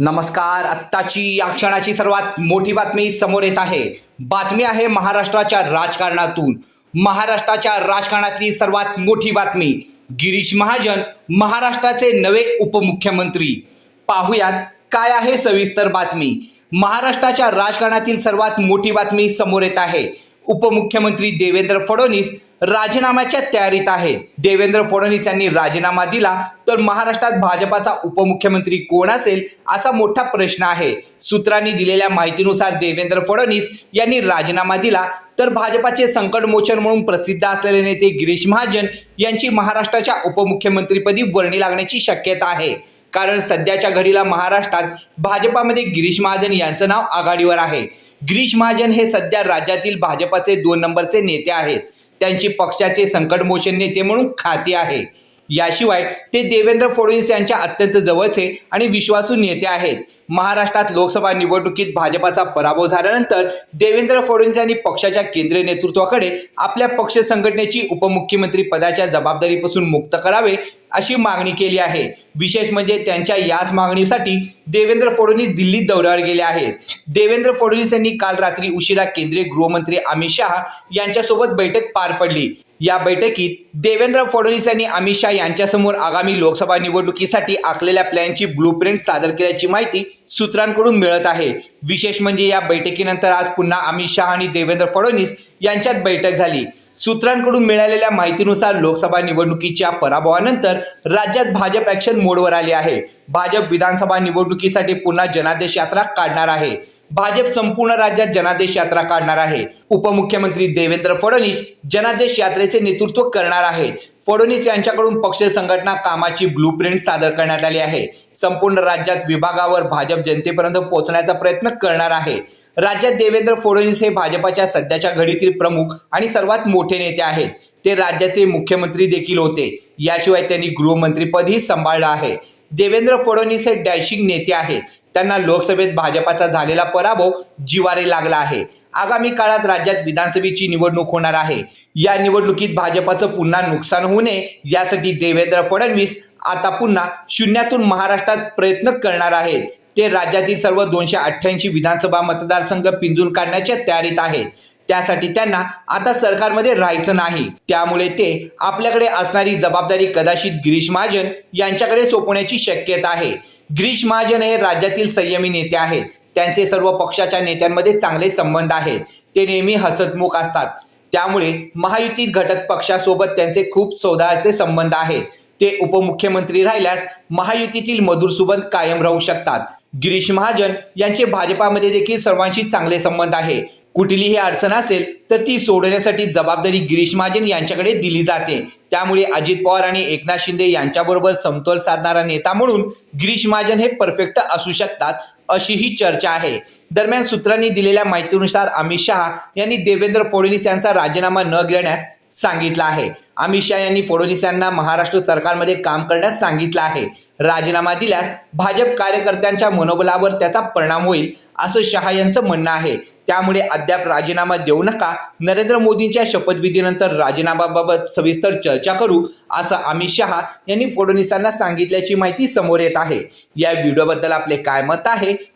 नमस्कार. आत्ताची या क्षणाची सर्वात मोठी बातमी समोर येत आहे. बातमी आहे महाराष्ट्राच्या राजकारणातून. महाराष्ट्राच्या राजकारणातली सर्वात मोठी बातमी. गिरीश महाजन महाराष्ट्राचे नवे उपमुख्यमंत्री. पाहुयात काय आहे सविस्तर बातमी. महाराष्ट्राच्या राजकारणातील सर्वात मोठी बातमी समोर येत आहे. उपमुख्यमंत्री देवेंद्र फडणवीस राजीनाम्याच्या तयारीत आहेत देवेंद्र फडणवीस यांनी राजीनामा दिला तर महाराष्ट्रात भाजपाचा उपमुख्यमंत्री कोण असेल असा मोठा प्रश्न आहे. सूत्रांनी दिलेल्या माहितीनुसार देवेंद्र फडणवीस यांनी राजीनामा दिला तर भाजपाचे संकटमोचन म्हणून प्रसिद्ध असलेले नेते गिरीश महाजन यांची महाराष्ट्राच्या उपमुख्यमंत्रीपदी वर्णी लागण्याची शक्यता आहे. कारण सध्याच्या घडीला महाराष्ट्रात भाजपामध्ये गिरीश महाजन यांचं नाव आघाडीवर आहे. गिरीश महाजन हे सध्या राज्यातील भाजपाचे दोन नंबरचे नेते आहेत. त्यांची पक्षाचे संकटमोचन नेते म्हणून खाती आहे. याशिवाय ते देवेंद्र फडणवीस यांच्या अत्यंत जवळचे आणि विश्वासू नेते आहेत. महाराष्ट्रात लोकसभा निवडणुकीत भाजपाचा पराभव झाल्यानंतर देवेंद्र फडणवीस यांनी पक्षाच्या केंद्रीय नेतृत्वाकडे आपल्या पक्ष संघटनेची उपमुख्यमंत्री पदाच्या जबाबदारीपासून मुक्त करावे अशी मागणी केली आहे. विशेष म्हणजे त्यांच्या याच मागणीसाठी देवेंद्र फडणवीस दिल्लीत दौऱ्यावर गेले आहेत. देवेंद्र फडणवीस यांनी काल रात्री उशिरा केंद्रीय गृहमंत्री अमित शहा यांच्यासोबत बैठक पार पडली. या बैठकीत देवेंद्र फडणवीस यांनी अमित शहा यांच्यासमोर आगामी लोकसभा निवडणुकीसाठी आखलेल्या प्लॅनची ब्लूप्रिंट सादर केल्याची माहिती सूत्रांकडून मिळत आहे. विशेष म्हणजे या बैठकीनंतर आज पुन्हा अमित शहा आणि देवेंद्र फडणवीस यांच्यात बैठक झाली. सूत्रांकडून मिळालेल्या माहितीनुसार लोकसभा निवडणुकीच्या पराभवानंतर राज्यात भाजप ॲक्शन मोडवर आली आहे. भाजप विधानसभा निवडणुकीसाठी पुन्हा जनादेश यात्रा काढणार आहे. भाजप संपूर्ण राज्यात जनादेश यात्रा काढणार आहे. उपमुख्यमंत्री देवेंद्र फडणवीस जनादेश यात्रेचे नेतृत्व करणार आहे. फडणवीस यांच्याकडून पक्ष संघटना कामाची ब्लूप्रिंट सादर करण्यात आली आहे. संपूर्ण राज्यात विभागावर भाजप जनतेपर्यंत पोहोचण्याचा प्रयत्न करणार आहे. राज्यात देवेंद्र फडणवीस हे भाजपाच्या सध्याच्या घडीतील प्रमुख आणि सर्वात मोठे नेते आहेत. ते राज्याचे मुख्यमंत्री देखील होते. याशिवाय त्यांनी गृहमंत्रीपदही सांभाळलं आहे. देवेंद्र फडणवीस हे डॅशिंग नेते आहेत. त्यांना लोकसभेत भाजपाचा झालेला पराभव जिवारे लागला आहे. आगामी काळात राज्यात विधानसभेची निवडणूक होणार आहे. या निवडणुकीत भाजपाचं पुन्हा नुकसान होऊ नये यासाठी देवेंद्र फडणवीस आता पुन्हा शून्यातून महाराष्ट्रात प्रयत्न करणार आहेत. ते राज्यातील सर्व दोनशे अठ्ठ्याऐंशी विधानसभा मतदारसंघ पिंजून काढण्याच्या तयारीत आहेत. त्यासाठी त्यांना आता सरकारमध्ये राहायचं नाही. त्यामुळे ते आपल्याकडे असणारी जबाबदारी कदाचित गिरीश महाजन यांच्याकडे सोपवण्याची शक्यता आहे. गिरीश महाजन हे राज्यातील संयमी नेते आहेत. त्यांचे सर्व पक्षाच्या नेत्यांमध्ये चांगले संबंध आहेत. ते नेहमी हसतमुख असतात. त्यामुळे महायुतीत घटक पक्षासोबत त्यांचे खूप सौदाचे संबंध आहेत. ते उपमुख्यमंत्री राहिल्यास महायुतीतील मधुर सुबंध कायम राहू शकतात. गिरीश महाजन यांचे भाजपामध्ये देखील सर्वांशी चांगले संबंध आहे. कुठलीही अडचण असेल तर ती सोडवण्यासाठी जबाबदारी गिरीश महाजन यांच्याकडे दिली जाते. त्यामुळे अजित पवार आणि एकनाथ शिंदे यांच्याबरोबर समतोल साधणारा नेता म्हणून गिरीश महाजन हे परफेक्ट असू शकतात अशी ही चर्चा आहे. दरम्यान सूत्रांनी दिलेल्या माहितीनुसार अमित शहा यांनी देवेंद्र फडणवीस यांचा राजीनामा न घेण्यास सांगितलं आहे. अमित शहा यांनी फडणवीस यांना महाराष्ट्र सरकारमध्ये काम करण्यास सांगितलं आहे. राजीनामा दिल्यास भाजप कार्यकर्त्यांच्या मनोबलावर त्याचा परिणाम होईल असं शहा यांचं म्हणणं आहे. त्यामुळे अद्याप राजीनामा देऊ नका. नरेंद्र मोदींच्या शपथविधीनंतर राजीनामाबाबत सविस्तर चर्चा करू असं अमित शहा यांनी फडणवीसांना सांगितल्याची माहिती समोर येत आहे. या व्हिडिओबद्दल आपले काय मत आहे?